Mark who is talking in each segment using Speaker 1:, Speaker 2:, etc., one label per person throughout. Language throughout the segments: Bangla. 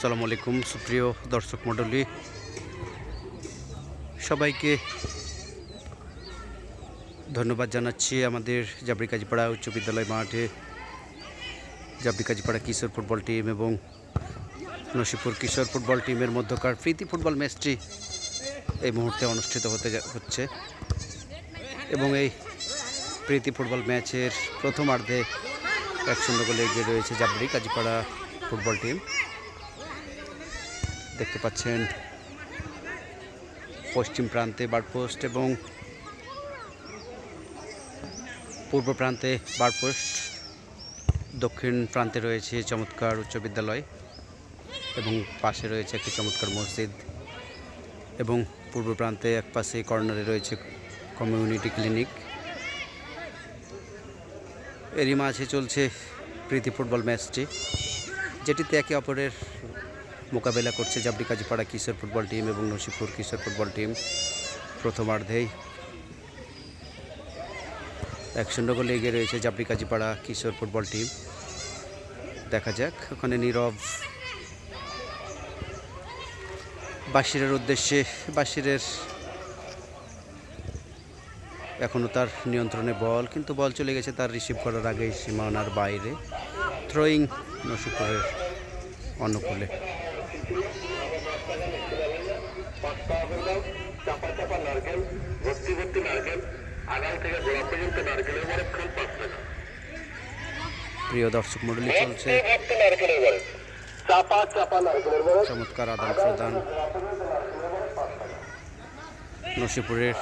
Speaker 1: আসসালামু আলাইকুম, সুপ্রিয় দর্শক মণ্ডলী। সবাইকে ধন্যবাদ জানাচ্ছি আমাদের জাবরি কাজীপাড়া উচ্চ বিদ্যালয় মাঠে। জাবরি কাজীপাড়া কিশোর ফুটবল টিম এবং নসিপুর কিশোর ফুটবল টিমের মধ্যকার প্রীতি ফুটবল ম্যাচটি এই মুহূর্তে অনুষ্ঠিত হতে হচ্ছে। এবং এই প্রীতি ফুটবল ম্যাচের প্রথমার্ধে এক শূন্য গোলে এগিয়ে রয়েছে জাবরি কাজীপাড়া ফুটবল টিম। দেখতে পাচ্ছেন। পশ্চিম প্রান্তে বারপোস্ট এবং পূর্ব প্রান্তে বারপোস্ট। দক্ষিণ প্রান্তে রয়েছে চমৎকার উচ্চ বিদ্যালয় এবং পাশে রয়েছে একটি চমৎকার মসজিদ এবং পূর্ব প্রান্তে এক পাশে কর্নারে রয়েছে কমিউনিটি ক্লিনিক। এরই মাঝে চলছে প্রীতি ফুটবল ম্যাচটি, যেটিতে একে অপরের মোকাবেলা করছে জাবরি কাজীপাড়া কিশোর ফুটবল টিম এবং নসিপুর কিশোর ফুটবল টিম। প্রথমার্ধেই এক শূন্য গোলে এগিয়ে রয়েছে জাবরি কাজীপাড়া কিশোর ফুটবল টিম। দেখা যাক, ওখানে নীরব বাসিরের উদ্দেশ্যে বাসিরের এখনও তার নিয়ন্ত্রণে বল, কিন্তু বল চলে গেছে তার রিসিভ করার আগেই সীমানার বাইরে। থ্রোয়িং নসিপুরের অনুকূলে।
Speaker 2: চাপা চাপা নারকেল ভর্তি ভর্তি নারকেল আগাল থেকে নারকেলের বরফ
Speaker 1: প্রিয় দর্শক মণ্ডলী, চলছে
Speaker 2: নারকেলের চাপা চাপা নারকেলের
Speaker 1: চমৎকার আদান প্রদান। নসিপুরের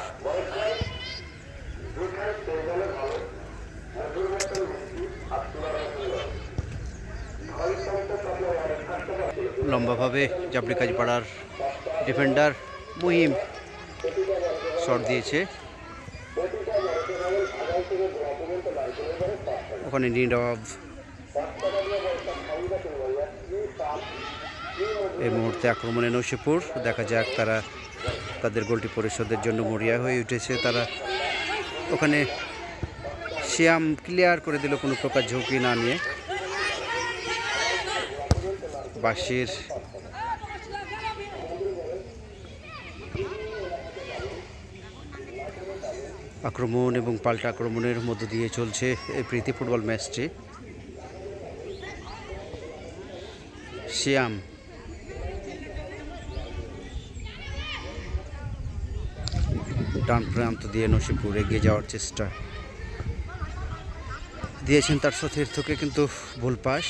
Speaker 1: লম্বাভাবে জাবরি কাজপাড়ার ডিফেন্ডার মুহিম শট দিয়েছে। ওখানে নীরব এই মুহূর্তে আক্রমণে নসিপুর। দেখা যাক তারা তাদের গোলটি পরিশোধের জন্য মরিয়া হয়ে উঠেছে তারা। ওখানে শ্যাম ক্লিয়ার করে দিল কোনো প্রকার ঝুঁকি না নিয়ে। বাসির আক্রমণ এবং পাল্টা আক্রমণের মধ্য দিয়ে চলছে এই প্রীতি ফুটবল ম্যাচটি। শ্যাম। ডান প্রান্ত দিয়ে নসিপুর এগিয়ে যাওয়ার চেষ্টা। দিয়েছেন তার সতীর্থকে কিন্তু ভুল পাস।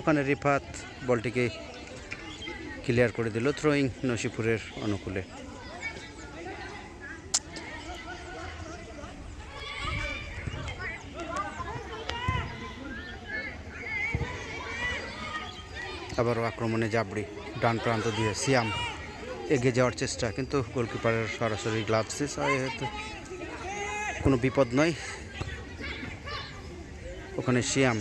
Speaker 1: ওখানে রিফাত বলটিকে ক্লিয়ার করে দিল থ্রোয়িং নসিপুরের অনুকূলে। আবারও আক্রমণে জাবড়ি, ডান প্রান্ত দিয়ে সিয়াম এগিয়ে যাওয়ার চেষ্টা, কিন্তু গোলকিপারের সরাসরি গ্লাভসে হয়তো কোনো বিপদ নয়। ওখানে শিয়াম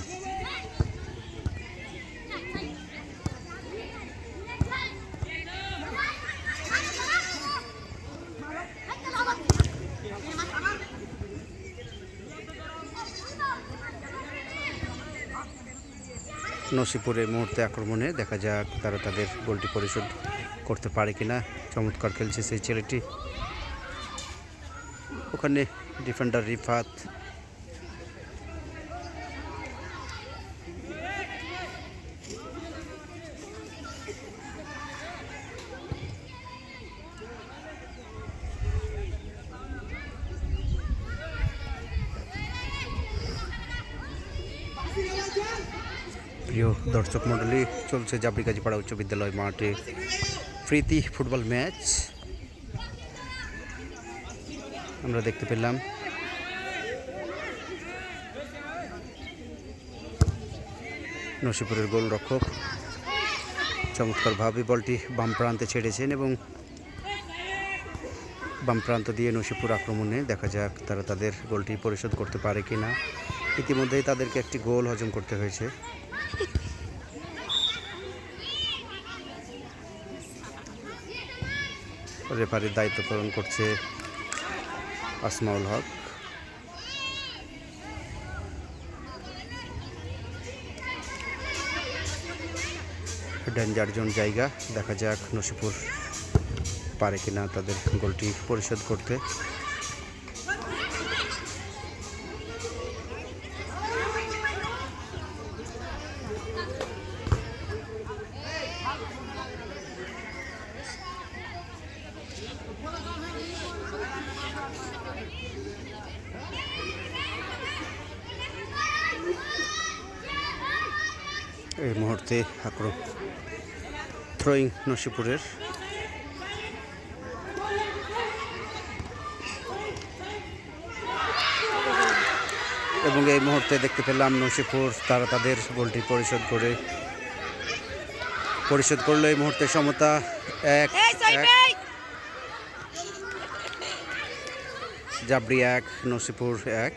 Speaker 1: নসিপুরের মুহূর্তে আক্রমণে দেখা যাক তারা তাদের গোলটি পরিশোধ করতে পারে কিনা। চমৎকার খেলছে সেই ছেলেটি। ওখানে ডিফেন্ডার রিফাত প্রিয় দর্শক মণ্ডলী, চলছে জাবরি কাজীপাড়া উচ্চ বিদ্যালয় মাঠে প্রীতি ফুটবল ম্যাচ। আমরা দেখতে পেলাম। নসিপুরের গোলরক্ষক চমৎকারভাবে বলটি বাম প্রান্তে ছেড়েছেন এবং বাম প্রান্ত দিয়ে নসিপুর আক্রমণে দেখা যাক তারা তাদের গোলটি পরিশোধ করতে পারে কি না ইতিমধ্যেই তাদেরকে একটি গোল হজম করতে হয়েছে। রেফারির দায়িত্ব পালন করছে আসমাউল হক। ডেঞ্জার জোন জায়গা, দেখা যাক নসিপুর পারে কিনা তাদের গোলটি পরিশোধ করতে। এই মুহূর্তে আক্রমণ থ্রোয়িং নসিপুরের। এবং এই মুহূর্তে দেখতে পেলাম নসিপুর তারা তাদের গোলটি পরিশোধ করে পরিশোধ করল এই মুহূর্তে সমতা এক এক। জাবরি এক নসিপুর এক।